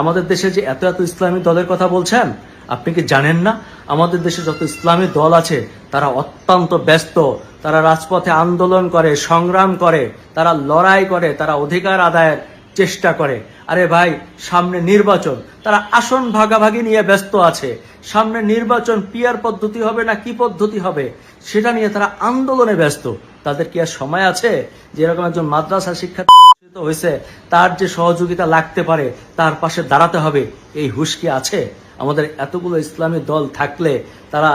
আমাদের দেশে যে এত এত ইসলামী দলের কথা বলছেন, আপনি কি জানেন না? আমাদের দেশে যত ইসলামী দল আছে, তারা অত্যন্ত ব্যস্ত। তারা রাজপথে আন্দোলন করে, সংগ্রাম করে, তারা লড়াই করে, তারা অধিকার আদায়ের চেষ্টা করে। আরে ভাই, সামনে নির্বাচন। তারা আসন ভাগাভাগি নিয়ে ব্যস্ত আছে। সামনে নির্বাচন পিয়ার পদ্ধতি হবে না কি পদ্ধতি হবে, সেটা নিয়ে তারা আন্দোলনে ব্যস্ত। তাদের কি আর সময় আছে? যেরকম একজন মাদ্রাসা শিক্ষা শিক্ষিত হয়েছে, তার যে সহযোগিতা লাগতে পারে, তার পাশে দাঁড়াতে হবে, এই হুশ কি আছে। আমাদের এতগুলো ইসলামী দল থাকলে, তারা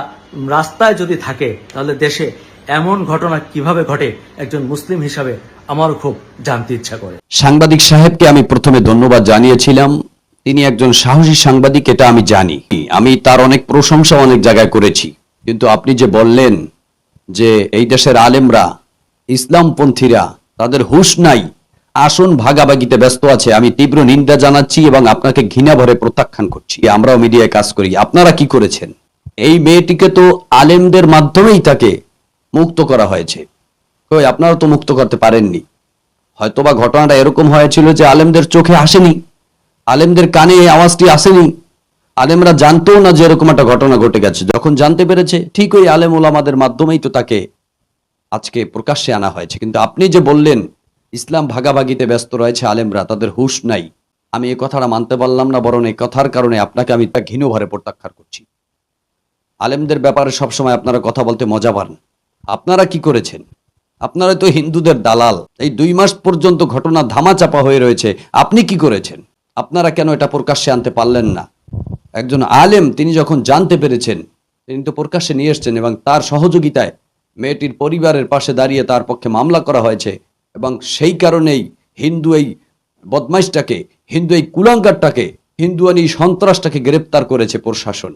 রাস্তায় যদি থাকে, তাহলে দেশে এমন ঘটনা কীভাবে ঘটে, একজন মুসলিম হিসাবে আমারও খুব জানতে ইচ্ছা করে। সাংবাদিক সাহেবকে আমি প্রথমে ধন্যবাদ জানিয়েছিলাম। তিনি একজন সাহসী সাংবাদিক, এটা আমি জানি। আমি তার অনেক প্রশংসা অনেক জায়গায় করেছি। কিন্তু আপনি যে বললেন যে এই দেশের আলেমরা, ইসলামপন্থীরা, তাদের হুশ নাই আসন, ভাগাভাগিতে ব্যস্ত আছে। আমি তীব্র নিন্দা জানাচ্ছি এবং আপনাকে ঘৃণা ভরে প্রত্যাখ্যান করছি। আমরাও মিডিয়ায় কাজ করি। আপনারা কি করেছেন? এই মেয়েটিকে তো আলেমদের মাধ্যমেই তাকে মুক্ত করা হয়েছে। কই, আপনারা তো মুক্ত করতে পারেননি। হয়তোবা ঘটনাটা এরকম হয়েছিল যে আলেমদের চোখে আসেনি। আলেমদের কানে এই আওয়াজটি আসেনি। আলেমরা জানতেও না যে এরকম একটা ঘটনা ঘটে গেছে। যখন জানতে পেরেছে ঠিক ওই আলেম ওলামাদের মাধ্যমেই তো তাকে আজকে প্রকাশ্যে আনা হয়েছে। কিন্তু আপনি যে বললেন ইসলাম ভাগাভাগিতে ব্যস্ত রয়েছে আলেমরা, তাদের হুশ নাই। আমি এ কথাটা মানতে পারলাম না, বরং এই কথার কারণে আপনাকে আমি তা ঘৃণ ভরে প্রত্যাখ্যান করছি। আলেমদের ব্যাপারে সবসময় আপনারা কথা বলতে মজা পান। আপনারা কি করেছেন? আপনারা তো হিন্দুদের দালাল। এই দুই মাস পর্যন্ত ঘটনা ধামাচাপা হয়ে রয়েছে। আপনি কি করেছেন? আপনারা কেন এটা প্রকাশ্যে আনতে পারলেন না? একজন আলেম, তিনি যখন জানতে পেরেছেন, তিনি তো প্রকাশ্যে নিয়ে এসছেন এবং তার সহযোগিতায় মেয়েটির পরিবারের পাশে দাঁড়িয়ে তার পক্ষে মামলা করা হয়েছে। এবং সেই কারণেই হিন্দু এই বদমাইশটাকে, হিন্দু এই কুলাঙ্কারটাকে হিন্দুয়ানি সন্ত্রাসটাকে গ্রেপ্তার করেছে প্রশাসন।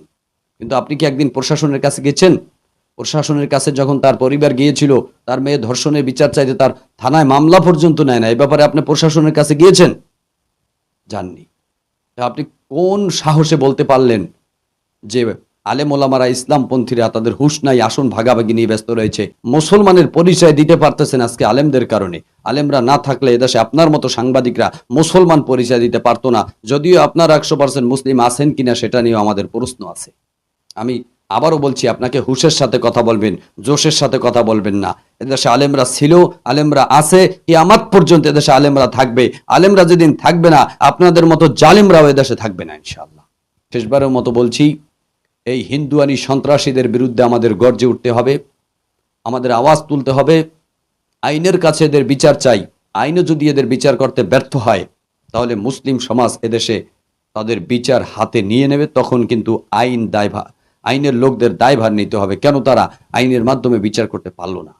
কিন্তু আপনি কি একদিন প্রশাসনের কাছে গেছেন? প্রশাসনের কাছে যখন তার পরিবার গিয়েছিল, তার মেয়ে ধর্ষণের বিচার চাইতে তার থানায় মামলা পর্যন্ত নেয় না এই ব্যাপারে আপনি প্রশাসনের কাছে গিয়েছেন? যাননি তা আপনি কোন সাহসে বলতে পারলেন যে আলেম ওলামারা ইসলামপন্থীরা তাদের হুশ নাই, আসন ভাগাভাগি নিয়ে ব্যস্ত রয়েছে। মুসলমানের পরিচয় দিতে পারতেছেন আজকে আলেমদের কারণে। আলেমরা না থাকলে এদেশে আপনার মতো সাংবাদিকরা মুসলমান পরিচয় দিতে পারতো না। যদিও আপনার একশো পার্সেন্ট মুসলিম আছেন কিনা সেটা নিয়েও আমাদের প্রশ্ন আছে। আমি আবারও বলছি, আপনাকে হুশের সাথে কথা বলবেন, জোশের সাথে কথা বলবেন না। এদেশে আলেমরা ছিল, আলেমরা আছে কি আমার পর্যন্ত এদেশে আলেমরা থাকবে। আলেমরা যেদিন থাকবে না, আপনাদের মতো জালিমরাও এদেশে থাকবে না, ইনশাআল্লাহ। শেষবারের মতো বলছি এই হিন্দুয়ানি সন্ত্রাসীদের বিরুদ্ধে আমাদের গর্জে উঠতে হবে, আমাদের আওয়াজ তুলতে হবে। আইনের কাছে এদের বিচার চাই। আইনও যদি এদের বিচার করতে ব্যর্থ হয়, তাহলে মুসলিম সমাজ এদেশে তাদের বিচার হাতে নিয়ে নেবে। তখন কিন্তু আইন দায়ভার আইনের লোকদের দায়ভার নিতে হবে। কেন তারা আইনের মাধ্যমে বিচার করতে পারল না?